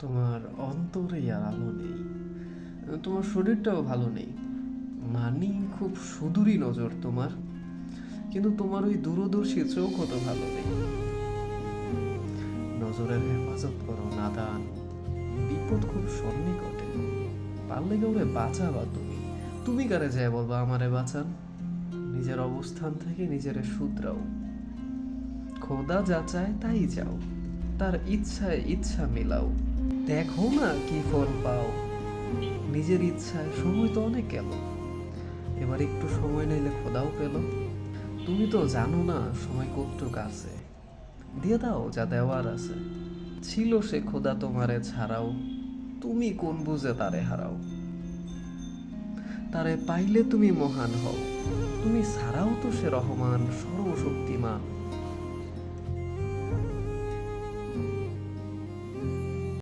তোমার অন্তরে আর আলো নেই। তোমার শরীরটাও ভালো নেই। মানি খুব সুদূরই নজর তোমার। কিন্তু তোমার ওই দূরদর্শী চোখ তো ভালো নেই। নজরের হেফাজত করো নাদান। বিপদ খুব সন্নিকটে। পারলে কাউরে বাঁচাবা তুমি। তুমি কারে যায় বলবা আমারে বাঁচান? নিজের অবস্থান থেকে নিজেরে শুধরাও খোদা যা চায় তাই যাও। তার ইচ্ছায় ইচ্ছা মিলাও। দেখো না কি ফল পাও। নিজের ইচ্ছায় সময় তো অনেক গেল। এবার একটু সময় নিলে খোদাও পেল। তুমি তো জানো না সময় কতটুক আছে। দিয়ে দাও যা দেওয়ার আছে। ছিল সে খোদা তোমারে ছাড়াও। তুমি কোন বুঝে তারে হারাও। তারে পাইলে তুমি মহান হও। তুমি ছাড়াও তো সে রহমান, সর্বশক্তিমান।